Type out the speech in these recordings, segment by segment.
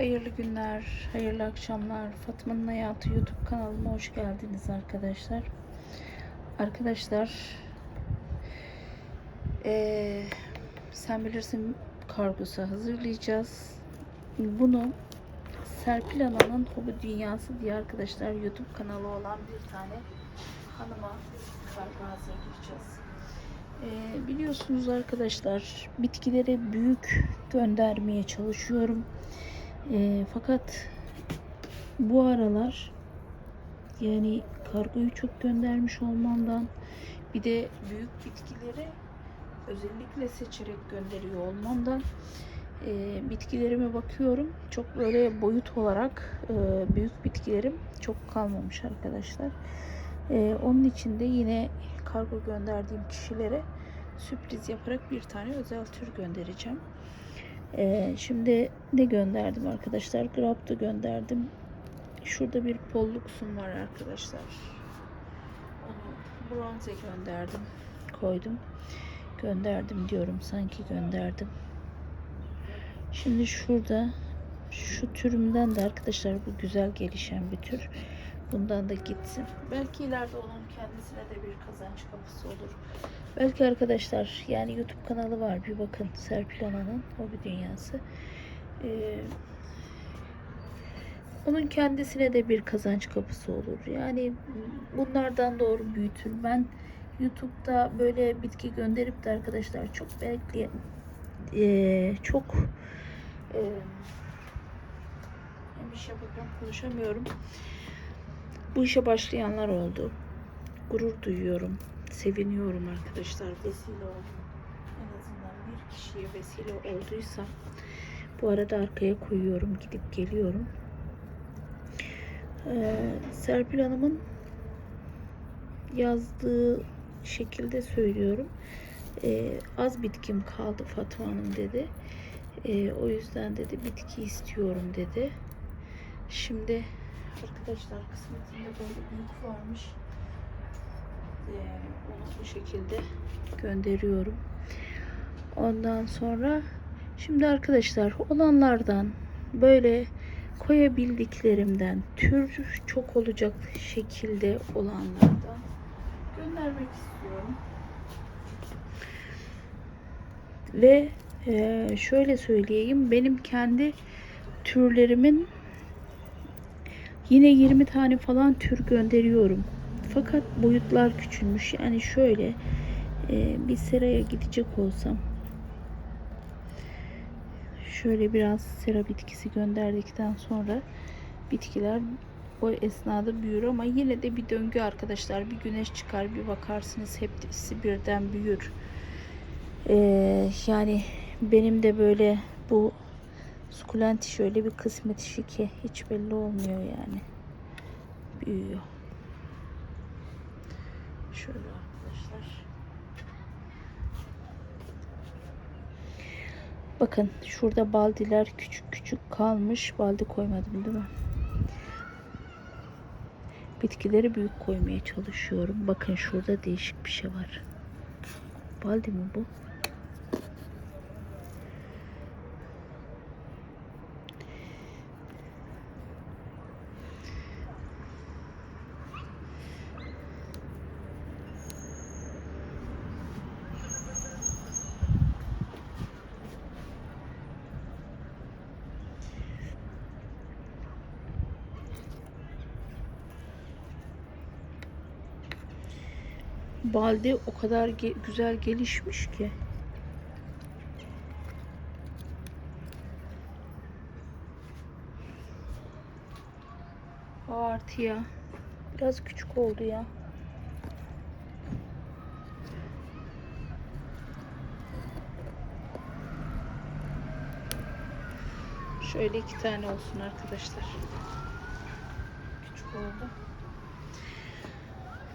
Hayırlı günler, hayırlı akşamlar. Fatma'nın Hayatı YouTube kanalıma hoş geldiniz arkadaşlar. Arkadaşlar, eee, sen bilirsin kargosu hazırlayacağız. Bunu Serpil Ana'nın Hobi Dünyası diye arkadaşlar YouTube kanalı olan bir tane hanıma kargo hazırlayacağız. Ee, biliyorsunuz arkadaşlar bitkilere büyük göndermeye çalışıyorum. Ee, fakat bu aralar yani kargoyu çok göndermiş olmamdan bir de büyük bitkileri özellikle seçerek gönderiyor olmamdan e, bitkilerime bakıyorum. Çok böyle boyut olarak e, büyük bitkilerim çok kalmamış arkadaşlar. E, onun için de yine kargo gönderdiğim kişilere sürpriz yaparak bir tane özel tür göndereceğim. E, şimdi ne gönderdim arkadaşlar? Grapta gönderdim. Şurada bir polluksum var arkadaşlar. Onu bronze gönderdim. Koydum. Gönderdim diyorum. Sanki gönderdim. Şimdi şurada şu türümden de arkadaşlar bu güzel gelişen bir tür. Bundan da gitsin. Belki ileride onun kendisine de bir kazanç kapısı olur. Belki arkadaşlar yani YouTube kanalı var bir bakın Serpil Ana'nın Hobi Dünyası. Ee, onun kendisine de bir kazanç kapısı olur. Yani bunlardan doğru büyütür. Ben YouTube'da böyle bitki gönderip de arkadaşlar çok bekleyen ee, çok ee, bir şey bakın konuşamıyorum. Bu işe başlayanlar oldu. Gurur duyuyorum. Seviniyorum arkadaşlar. Vesile oldum. En azından bir kişiye vesile olduysam bu arada arkaya koyuyorum. Gidip geliyorum. Ee, Serpil Hanım'ın yazdığı şekilde söylüyorum. Ee, az bitkim kaldı Fatma Hanım dedi. Ee, o yüzden dedi bitki istiyorum dedi. Şimdi arkadaşlar kısmetinde böyle büyük varmış. Onu bu şekilde gönderiyorum. Ondan sonra şimdi arkadaşlar olanlardan böyle koyabildiklerimden tür çok olacak şekilde olanlardan göndermek istiyorum. Ve e, şöyle söyleyeyim benim kendi türlerimin yine 20 tane falan tür gönderiyorum. Fakat boyutlar küçülmüş. Yani şöyle e, bir seraya gidecek olsam şöyle biraz sera bitkisi gönderdikten sonra bitkiler o esnada büyür ama yine de bir döngü arkadaşlar. Bir güneş çıkar bir bakarsınız hepsi birden büyür. Ee, yani benim de böyle bu sukulent şöyle bir kısmet işi ki hiç belli olmuyor yani. Büyüyor. Şöyle arkadaşlar. Bakın şurada baldiler küçük küçük kalmış. Baldi koymadım değil mi? Bitkileri büyük koymaya çalışıyorum. Bakın şurada değişik bir şey var. Baldi mi bu? Baldi o kadar ge- güzel gelişmiş ki. Artıya. Biraz küçük oldu ya. Şöyle iki tane olsun arkadaşlar. Küçük oldu.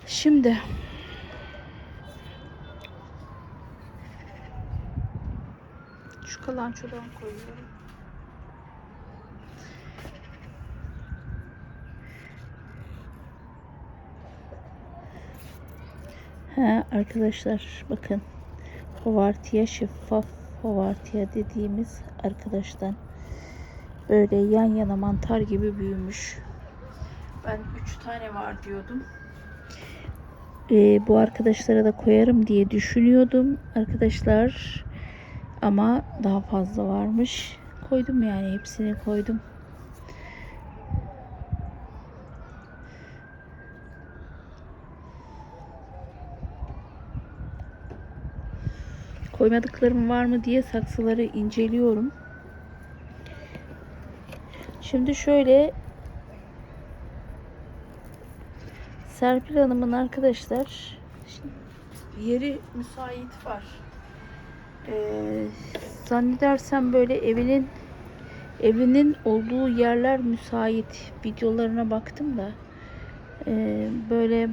Şimdi kalançodan koyuyorum. Ha arkadaşlar bakın hovartiya şeffaf hovartiya dediğimiz arkadaştan Böyle yan yana mantar gibi büyümüş. Ben 3 tane var diyordum. Ee, bu arkadaşlara da koyarım diye düşünüyordum arkadaşlar. Ama daha fazla varmış. Koydum yani hepsini koydum. Koymadıklarım var mı diye saksıları inceliyorum. Şimdi şöyle Serpil Hanım'ın arkadaşlar yeri müsait var. Ee, zannedersem böyle evinin evinin olduğu yerler müsait. Videolarına baktım da ee, böyle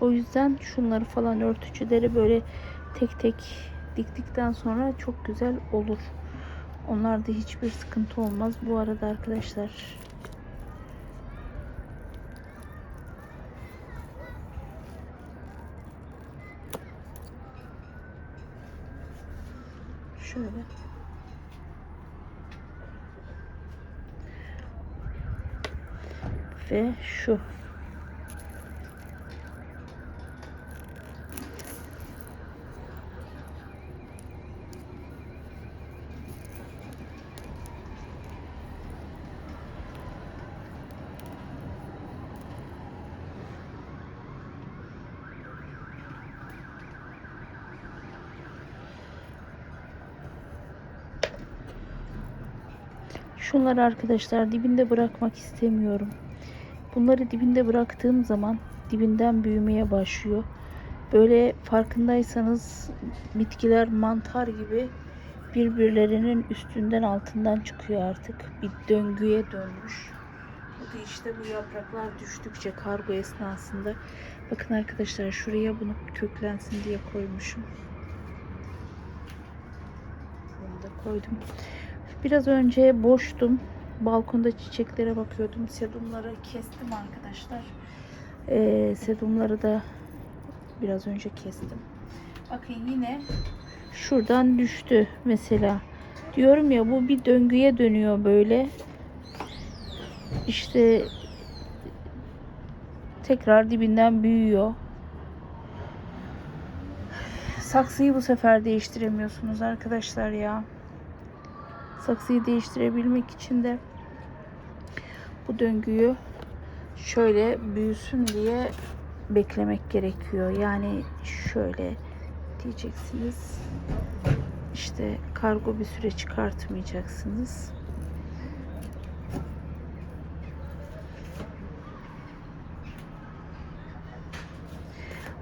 o yüzden şunları falan örtücüleri böyle tek tek diktikten sonra çok güzel olur. Onlarda hiçbir sıkıntı olmaz. Bu arada arkadaşlar şöyle. Ve şu Şunları arkadaşlar dibinde bırakmak istemiyorum. Bunları dibinde bıraktığım zaman dibinden büyümeye başlıyor. Böyle farkındaysanız bitkiler mantar gibi birbirlerinin üstünden altından çıkıyor artık. Bir döngüye dönmüş. Bu işte bu yapraklar düştükçe kargo esnasında. Bakın arkadaşlar şuraya bunu köklensin diye koymuşum. Bunu da koydum. Biraz önce boştum. Balkonda çiçeklere bakıyordum. Sedumları kestim arkadaşlar. Ee, sedumları da biraz önce kestim. Bakın yine şuradan düştü mesela. Diyorum ya bu bir döngüye dönüyor böyle. İşte tekrar dibinden büyüyor. Saksıyı bu sefer değiştiremiyorsunuz arkadaşlar ya. Saksıyı değiştirebilmek için de bu döngüyü şöyle büyüsün diye beklemek gerekiyor. Yani şöyle diyeceksiniz. İşte kargo bir süre çıkartmayacaksınız.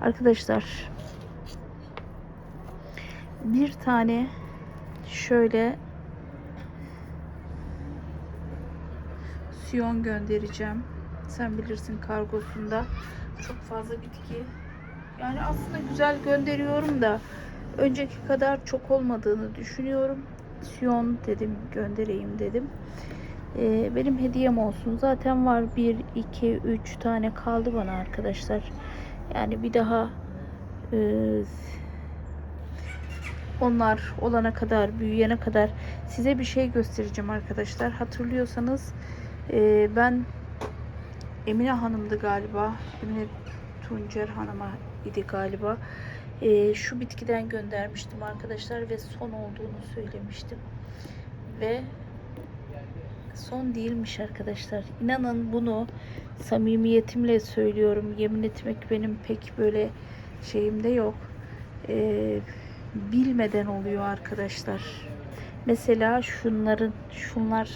Arkadaşlar bir tane şöyle siyon göndereceğim. Sen bilirsin kargosunda çok fazla bitki. Yani aslında güzel gönderiyorum da önceki kadar çok olmadığını düşünüyorum. Siyon dedim göndereyim dedim. Ee, benim hediyem olsun. Zaten var 1, 2, 3 tane kaldı bana arkadaşlar. Yani bir daha e, onlar olana kadar, büyüyene kadar size bir şey göstereceğim arkadaşlar. Hatırlıyorsanız e, ben Emine Hanım'dı galiba. Emine Tuncer Hanım'a idi galiba. E, şu bitkiden göndermiştim arkadaşlar ve son olduğunu söylemiştim. Ve son değilmiş arkadaşlar. İnanın bunu samimiyetimle söylüyorum. Yemin etmek benim pek böyle şeyimde yok. Ee, bilmeden oluyor arkadaşlar. Mesela şunların şunlar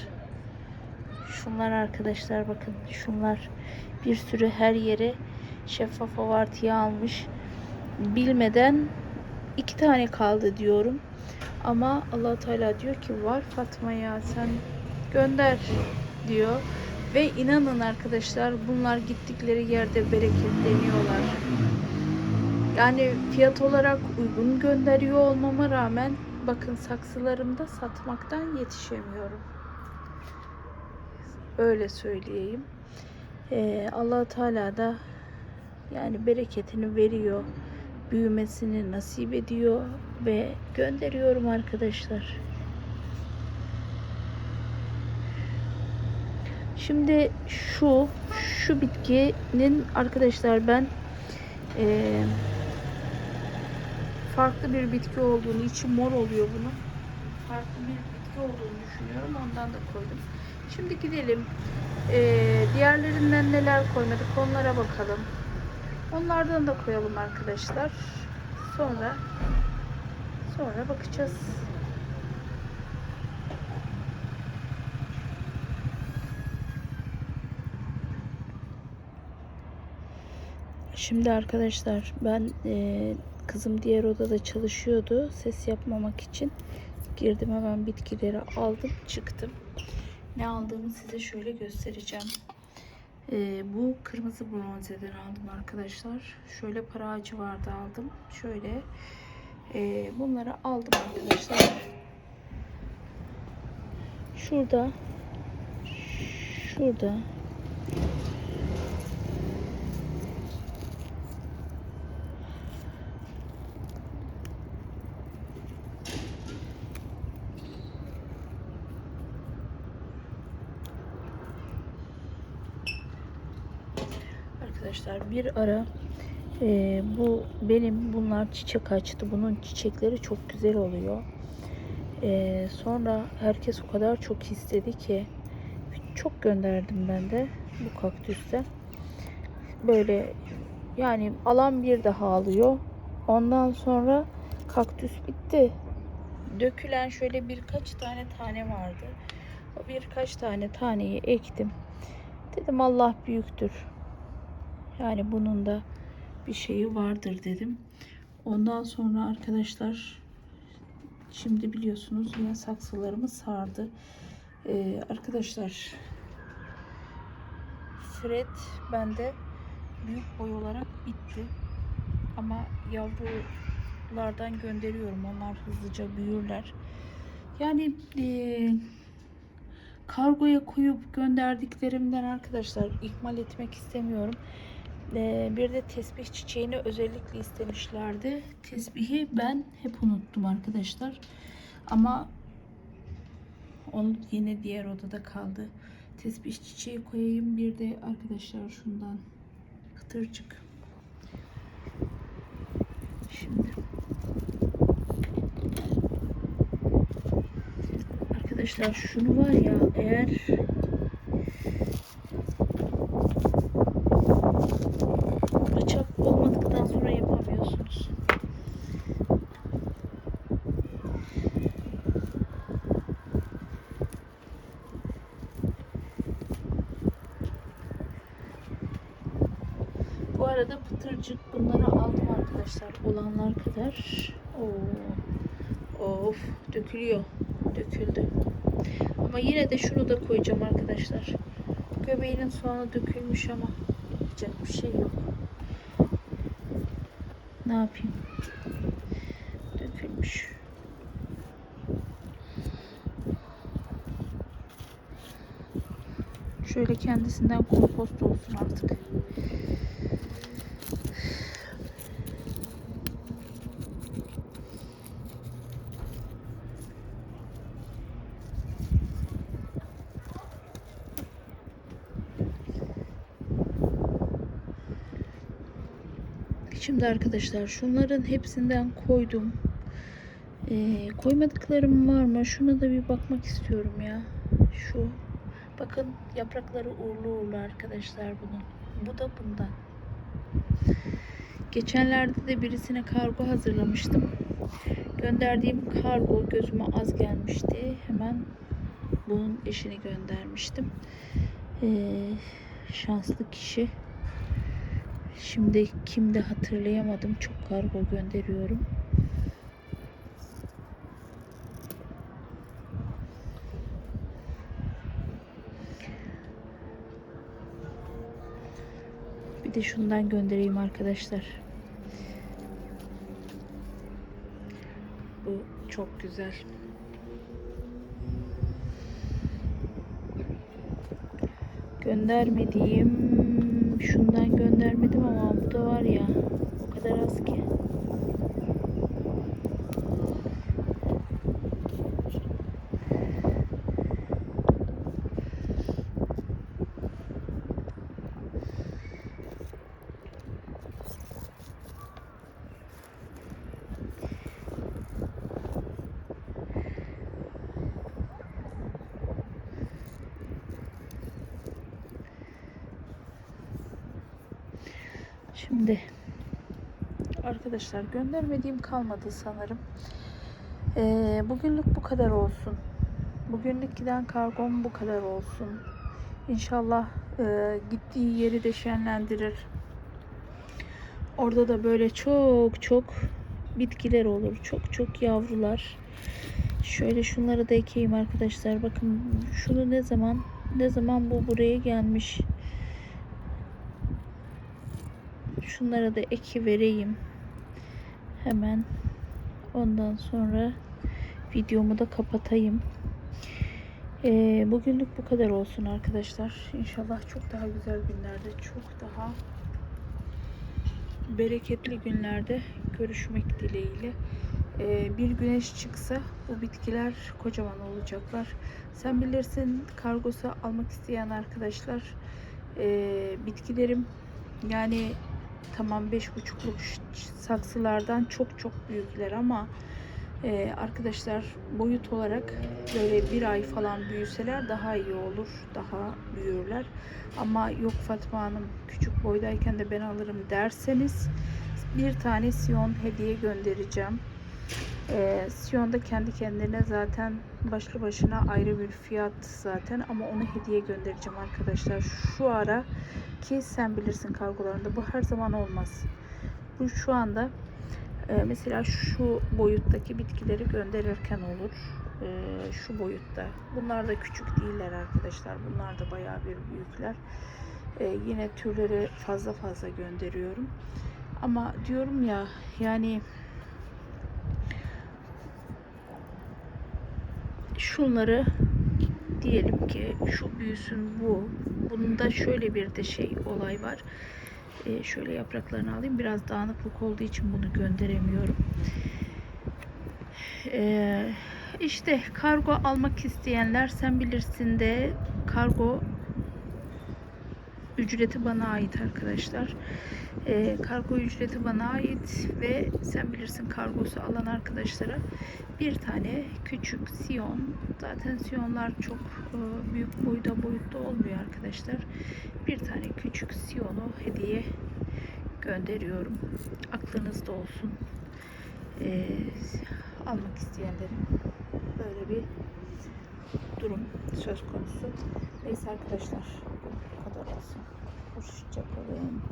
şunlar arkadaşlar bakın şunlar bir sürü her yere şeffaf avartiye almış. Bilmeden iki tane kaldı diyorum. Ama allah Teala diyor ki var Fatma ya sen gönder diyor. Ve inanın arkadaşlar bunlar gittikleri yerde bereketleniyorlar. Yani fiyat olarak uygun gönderiyor olmama rağmen bakın saksılarımda satmaktan yetişemiyorum. Öyle söyleyeyim. Ee, allah Teala da yani bereketini veriyor. Büyümesini nasip ediyor ve gönderiyorum arkadaşlar. Şimdi şu şu bitkinin arkadaşlar ben eee, farklı bir bitki olduğunu, içi mor oluyor bunun. Farklı bir bitki olduğunu düşünüyorum. Ondan da koydum. Şimdi gidelim. Eee, diğerlerinden neler koymadık onlara bakalım. Onlardan da koyalım arkadaşlar. Sonra sonra bakacağız. Şimdi arkadaşlar ben eee, kızım diğer odada çalışıyordu. Ses yapmamak için girdim hemen bitkileri aldım çıktım. Ne aldığımı size şöyle göstereceğim. Eee, bu kırmızı bronzeden aldım arkadaşlar. Şöyle para ağacı vardı aldım. Şöyle eee, bunları aldım arkadaşlar. Şurada şurada Arkadaşlar bir ara e, bu benim bunlar çiçek açtı. Bunun çiçekleri çok güzel oluyor. E, sonra herkes o kadar çok istedi ki çok gönderdim ben de bu kaktüste. Böyle yani alan bir daha alıyor. Ondan sonra kaktüs bitti. Dökülen şöyle birkaç tane tane vardı. O birkaç tane taneyi ektim. Dedim Allah büyüktür. Yani bunun da bir şeyi vardır dedim. Ondan sonra arkadaşlar şimdi biliyorsunuz yine saksılarımı sardı. Ee, arkadaşlar Fred bende büyük boy olarak bitti. Ama yavrulardan gönderiyorum. Onlar hızlıca büyürler. Yani eee kargoya koyup gönderdiklerimden arkadaşlar ihmal etmek istemiyorum. Ee, bir de tesbih çiçeğini özellikle istemişlerdi. Tesbihi ben hep unuttum arkadaşlar. Ama onu yine diğer odada kaldı. Tesbih çiçeği koyayım. Bir de arkadaşlar şundan kıtırcık. Şimdi arkadaşlar şunu var ya eğer bıçak olmadıktan sonra yapamıyorsunuz. Bu arada pıtırcık bunları aldım arkadaşlar olanlar kadar. Oo. Of dökülüyor. Döküldü. Ama yine de şunu da koyacağım arkadaşlar. Göbeğinin soğanı dökülmüş ama yapacak bir şey yok. Ne yapayım? Dökülmüş. Şöyle kendisinden kompost olsun artık. Şimdi arkadaşlar şunların hepsinden koydum. Ee, koymadıklarım var mı? Şuna da bir bakmak istiyorum ya. Şu. Bakın yaprakları uğurlu uğurlu arkadaşlar bunun. Bu da bundan. Geçenlerde de birisine kargo hazırlamıştım. Gönderdiğim kargo gözüme az gelmişti. Hemen bunun eşini göndermiştim. Ee, şanslı kişi. Şimdi kimde hatırlayamadım. Çok kargo gönderiyorum. Bir de şundan göndereyim arkadaşlar. Bu çok güzel. Göndermediğim şundan göndermedim ama bu da var ya o kadar az ki. Şimdi arkadaşlar göndermediğim kalmadı sanırım. Ee, bugünlük bu kadar olsun. Bugünlük giden kargom bu kadar olsun. İnşallah e, gittiği yeri de şenlendirir. Orada da böyle çok çok bitkiler olur. Çok çok yavrular. Şöyle şunları da ekeyim arkadaşlar. Bakın şunu ne zaman ne zaman bu buraya gelmiş. Şunlara da eki vereyim. Hemen ondan sonra videomu da kapatayım. Ee, bugünlük bu kadar olsun arkadaşlar. İnşallah çok daha güzel günlerde, çok daha bereketli günlerde görüşmek dileğiyle. Ee, bir güneş çıksa bu bitkiler kocaman olacaklar. Sen bilirsin kargosu almak isteyen arkadaşlar ee, bitkilerim yani tamam beş buçukluk saksılardan çok çok büyükler ama ee, arkadaşlar boyut olarak böyle bir ay falan büyüseler daha iyi olur. Daha büyürler. Ama yok Fatma Hanım küçük boydayken de ben alırım derseniz bir tane siyon hediye göndereceğim. Ee, siyon da kendi kendine zaten başlı başına ayrı bir fiyat zaten ama onu hediye göndereceğim arkadaşlar. Şu ara ki sen bilirsin kargolarında bu her zaman olmaz. Bu şu anda ee, mesela şu boyuttaki bitkileri gönderirken olur. Ee, şu boyutta. Bunlar da küçük değiller arkadaşlar. Bunlar da bayağı bir büyükler. Ee, yine türleri fazla fazla gönderiyorum. Ama diyorum ya yani şunları diyelim ki şu büyüsün bu. Bunda şöyle bir de şey olay var. Ee, şöyle yapraklarını alayım. Biraz dağınıklık olduğu için bunu gönderemiyorum. Ee, işte kargo almak isteyenler sen bilirsin de kargo ücreti bana ait arkadaşlar. Ee, kargo ücreti bana ait ve sen bilirsin kargosu alan arkadaşlara bir tane küçük siyon zaten siyonlar çok e, büyük boyda boyutta olmuyor arkadaşlar. Bir tane küçük siyonu hediye gönderiyorum. Aklınızda olsun. Ee, almak isteyenlerin böyle bir durum söz konusu. Neyse arkadaşlar kesin. Hoşçakalın.